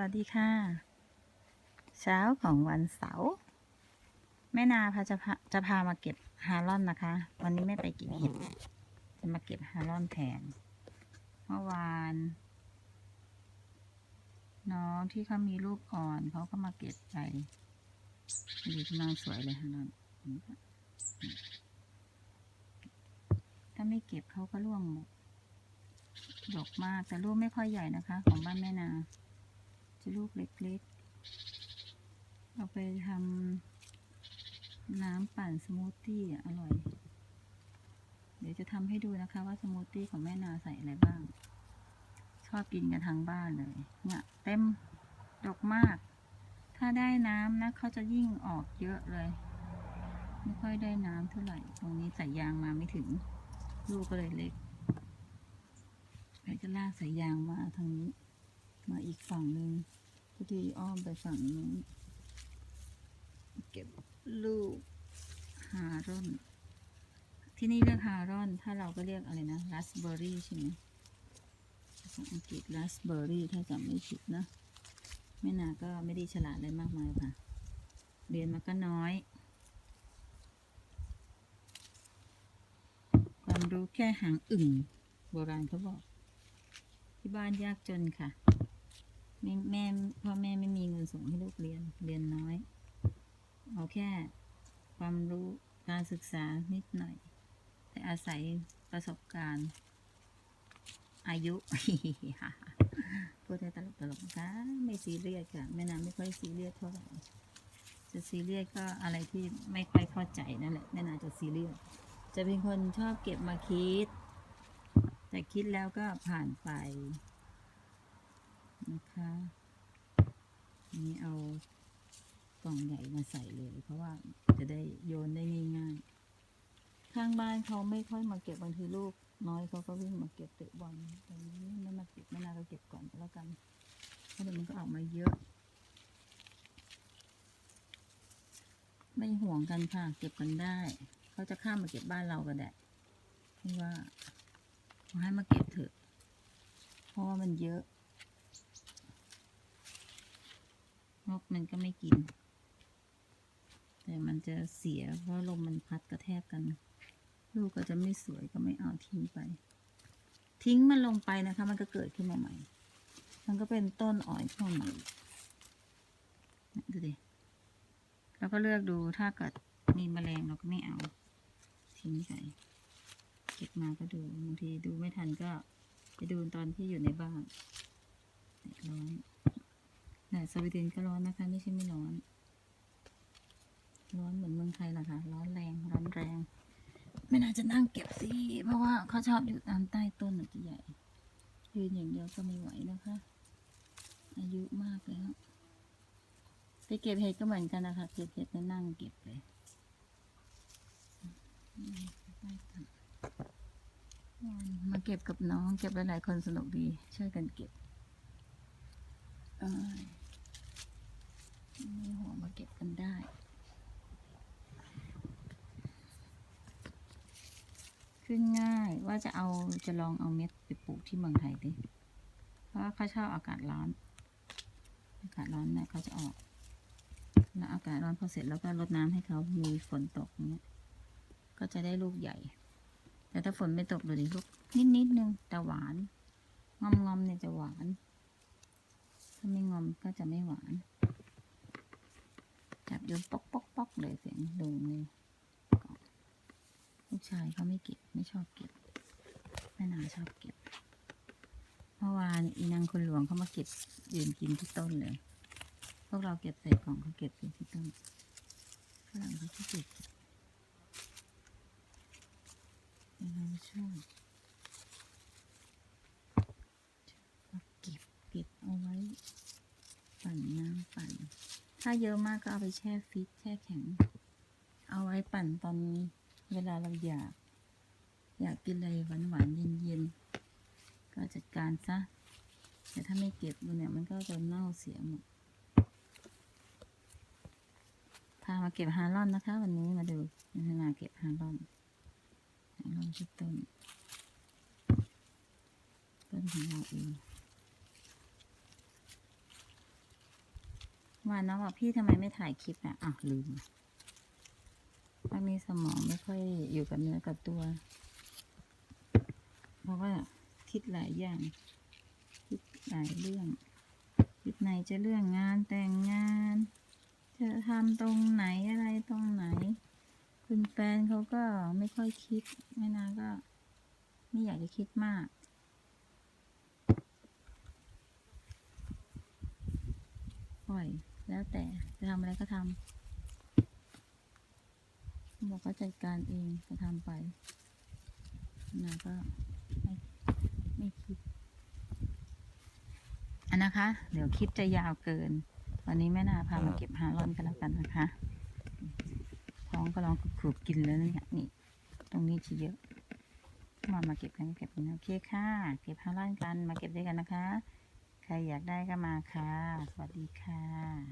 วัสดีค่ะ เช้าของวันเสาร์แม่นาพาจะพาจะพามาเก็บฮารอนนะคะ วันนี้ไม่ไปเก็บเห็ดจะมาเก็บฮารอนแทนเมื่อวาน น้องที่เขามีลูกอ่อนเขาก็มาเก็บไปดีกำลังสวยเลยฮารอนถ้าไม่เก็บเขาก็ร่วงหมดดกมากแต่ลูกไม่ค่อยใหญ่นะคะ ของบ้านแม่นา จะลูกเล็กๆ เอาไปทำน้ำปั่นสมูทตี้อะอร่อย เดี๋ยวจะทำให้ดูนะคะว่าสมูทตี้ของแม่นาใส่อะไรบ้าง ชอบกินกันทั้งบ้านเลย เนี่ยเต็มดกมาก ถ้าได้น้ำนะเขาจะยิ่งออกเยอะเลย ไม่ค่อยได้น้ำเท่าไหร่ ตรงนี้ใส่ยางมาไม่ถึง ลูกก็เลยเล็กไปจะลากสายยางมาทางนี้ มาอีกฝั่งหนึ่งพอดีอ้อมไปฝั่งนู้น เก็บลูกฮารอน ที่นี่เรียกฮารอน ถ้าเราก็เรียกอะไรนะราสเบอร์รี่ใช่ไหมภาษาอังกฤษราสเบอร์รี่ถ้าจำไม่ผิดนะแม่นาก็ไม่ได้ฉลาดอะไรมากมายค่ะ เรียนมาก็น้อย ความรู้แค่หางอึ่ง โบราณเขาบอก ที่บ้านยากจนค่ะ แม่แม่พ่อแม่ไม่มีเงินส่งให้ลูกเรียนเรียนน้อย เอาแค่ความรู้การศึกษานิดหน่อย แต่อาศัยประสบการณ์ อายุพูดได้ตลกตลกๆนะคะไม่ซีเรียสค่ะแม่น้ำไม่ค่อยซีเรียสเท่าไหร่จะซีเรียสก็อะไรที่ไม่ค่อยเข้าใจนั่นแหละแม่นาจะซีเรียสจะเป็นคนชอบเก็บมาคิด แต่คิดแล้วก็ผ่านไป นะคะนี้เอากล่องใหญ่มาใส่เลย เพราะว่าจะได้โยนได้ง่ายๆ ข้างบ้านเขาไม่ค่อยมาเก็บบางทีลูก น้อยเขาก็วิ่งมาเก็บเตะบอลแต่นี้ไม่มาเก็บไม่น่าก็เก็บก่อนก็แล้วกันเพราะเดี๋ยวมันก็ออกมาเยอะ ไม่ห่วงกันค่ะ เก็บกันได้ เขาจะข้ามมาเก็บบ้านเราก็ได้ไม่ว่าขอให้มาเก็บเถอะ เพราะว่ามันเยอะ นก มันก็ไม่กิน แต่มันจะเสียเพราะลมมันพัดกระแทกกัน ลูกก็จะไม่สวยก็ไม่เอาทิ้งไป ทิ้งมันลงไปนะคะ มันก็เกิดขึ้นมาใหม่ มันก็เป็นต้นอ่อยขึ้นมาใหม่ดูดิแล้วก็เลือกดูถ้าเกิดมีแมลงเราก็ไม่เอาทิ้งไปเก็บมาก็ดูบางทีดูไม่ทันก็ไปดูตอนที่อยู่ในบ้านแดดร้อย นแดดสวีเดนก็ร้อนนะคะ ไม่ใช่ไม่ร้อน ร้อนเหมือนเมืองไทยแหละค่ะ ร้อนแรง ร้อนแรง ไม่น่าจะนั่งเก็บสิเพราะว่าเขาชอบอยู่ตามใต้ต้นหนึ่งใหญ่ยืนอย่างเดียวก็ไม่ไหวนะคะ อายุมากแล้วไปเก็บเห็ดก็เหมือนกันนะคะ เก็บเห็ดก็นั่งเก็บเลยมไปกันมาเก็บกับน้อง เก็บหลายๆคนสนุกดี ช่วยกันเก็บเอ้ยไม่ห่วงมาเก็บกันได้ ขึ้นง่าย ว่าจะเอาจะลองเอาเม็ดไปปลูกที่เมืองไทยดิ เพราะเขาชอบอากาศร้อน อากาศร้อนเนี่ยเขาจะออก แล้วอากาศร้อนพอเสร็จแล้วก็รดน้ำให้เขามีฝนตกอย่างเงี้ย ก็จะได้ลูกใหญ่ แต่ถ้าฝนไม่ตกเลยดิลูกนิดนิดนึงแต่หวาน งอมงอมเนี่ยจะหวาน ถ้าไม่งอมก็จะไม่หวาน จับโยนป๊อกป๊อกปอกเลยเสียงด่งเลย ลูกชายเขาไม่เก็บไม่ชอบเก็บแม่นาชอบเก็บเมื่อวานอีนางคนหลวงเขามาเก็บยืนกินที่ต้นเลย พวกเราเก็บใส่กล่องเขาเก็บอยู่ที่ต้นฝรั่งเขาก็เก็บเราชอบชอบเก็บเก็บเอาไว้ ปั่นน้ำปั่น ถ้าเยอะมากก็เอาไปแช่ฟิตแช่แข็ง เอาไว้ปั่นตอน เวลาเราอยาก อยากกินอะไรหวานหวานเย็นเย็นๆก็จัดการซะ แต่ถ้าไม่เก็บมันเนี่ยมันก็จะเน่าเสียหมด พามาเก็บฮารอนนะคะ วันนี้มาดูนานาเก็บฮารอนฮารอนที่ต้น ต้นของเราเองว่าน้องบอกพี่ทำไมไม่ถ่ายคลิปอะอ้าวลืม ว่ามีสมองไม่ค่อยอยู่กับเนื้อกับตัว เพราะว่าคิดหลายอย่าง คิดหลายเรื่อง คิดไหนจะเรื่องงานแต่งงาน จะทำตรงไหนอะไรตรงไหน คุณแฟนเขาก็ไม่ค่อยคิดแม่นาก็ไม่อยากจะคิดมากปล่อยแล้วแต่จะทำอะไรก็ทำ บอกก็จัดการเองจะทำไปนาก็ไม่ไม่คิดอันนะคะ เดี๋ยวคลิปจะยาวเกิน วันนี้แม่นาพามาเก็บฮาลอนกันแล้วกันนะคะ ท้องก็ลองขูบๆกินแล้วเนี่ยนี่ ตรงนี้จะเยอะ มามาเก็บกันเก็บกันโอเคค่ะ เก็บฮาลอนกันมาเก็บด้วยกันนะคะ ใครอยากได้ก็มาค่ะ สวัสดีค่ะ